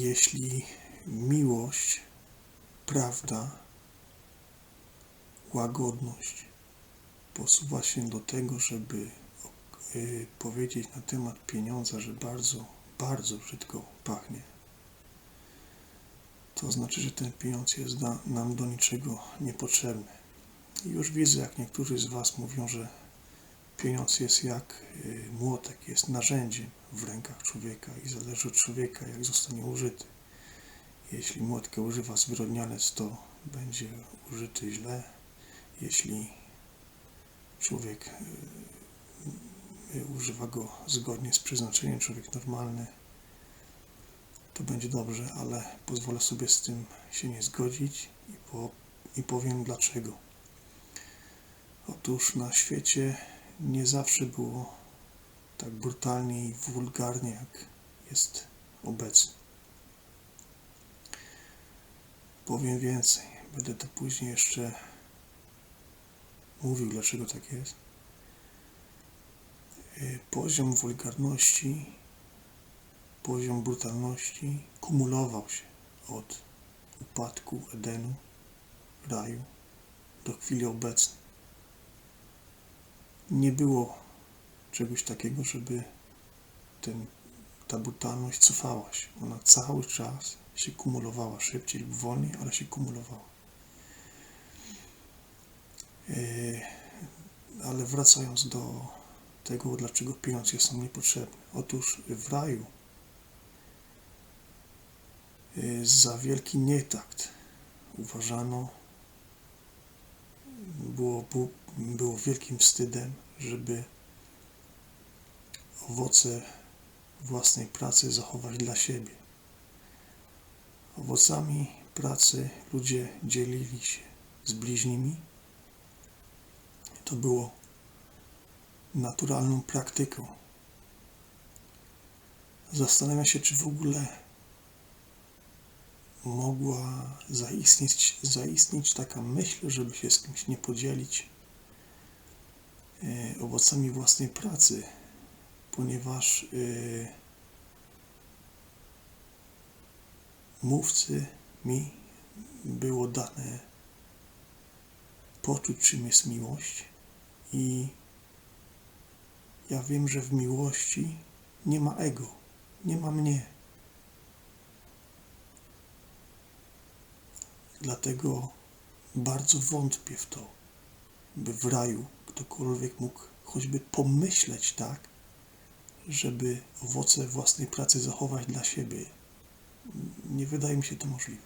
jeśli miłość, prawda, łagodność posuwa się do tego, żeby y, powiedzieć na temat pieniądza, że bardzo, bardzo brzydko pachnie, to znaczy, że ten pieniądz jest nam do niczego niepotrzebny. Już widzę, jak niektórzy z Was mówią, że pieniądz jest jak y, młotek, jest narzędziem w rękach człowieka i zależy od człowieka, jak zostanie użyty. Jeśli młotka używa zwyrodnialec, to będzie użyty źle. Jeśli człowiek y, y, używa go zgodnie z przeznaczeniem, człowiek normalny, to będzie dobrze, ale pozwolę sobie z tym się nie zgodzić i, po, i powiem dlaczego. Otóż na świecie nie zawsze było tak brutalnie i wulgarnie, jak jest obecnie. Powiem więcej, będę to później jeszcze mówił, dlaczego tak jest. Y, Poziom wulgarności, poziom brutalności kumulował się od upadku Edenu, raju, do chwili obecnej. Nie było czegoś takiego, żeby ten, ta brutalność cofała się. Ona cały czas się kumulowała, szybciej lub wolniej, ale się kumulowała. Yy, ale wracając do tego, dlaczego pieniądz jest nam niepotrzebny. Otóż w raju yy, za wielki nietakt uważano, było, było, wielkim wstydem, żeby owoce własnej pracy zachować dla siebie. Owocami pracy ludzie dzielili się z bliźnimi. To było naturalną praktyką. Zastanawiam się, czy w ogóle mogła zaistnieć, zaistnieć taka myśl, żeby się z kimś nie podzielić e, owocami własnej pracy, ponieważ e, mówcy mi było dane poczuć, czym jest miłość i ja wiem, że w miłości nie ma ego, nie ma mnie. Dlatego bardzo wątpię w to, by w raju ktokolwiek mógł choćby pomyśleć tak, żeby owoce własnej pracy zachować dla siebie. Nie wydaje mi się to możliwe.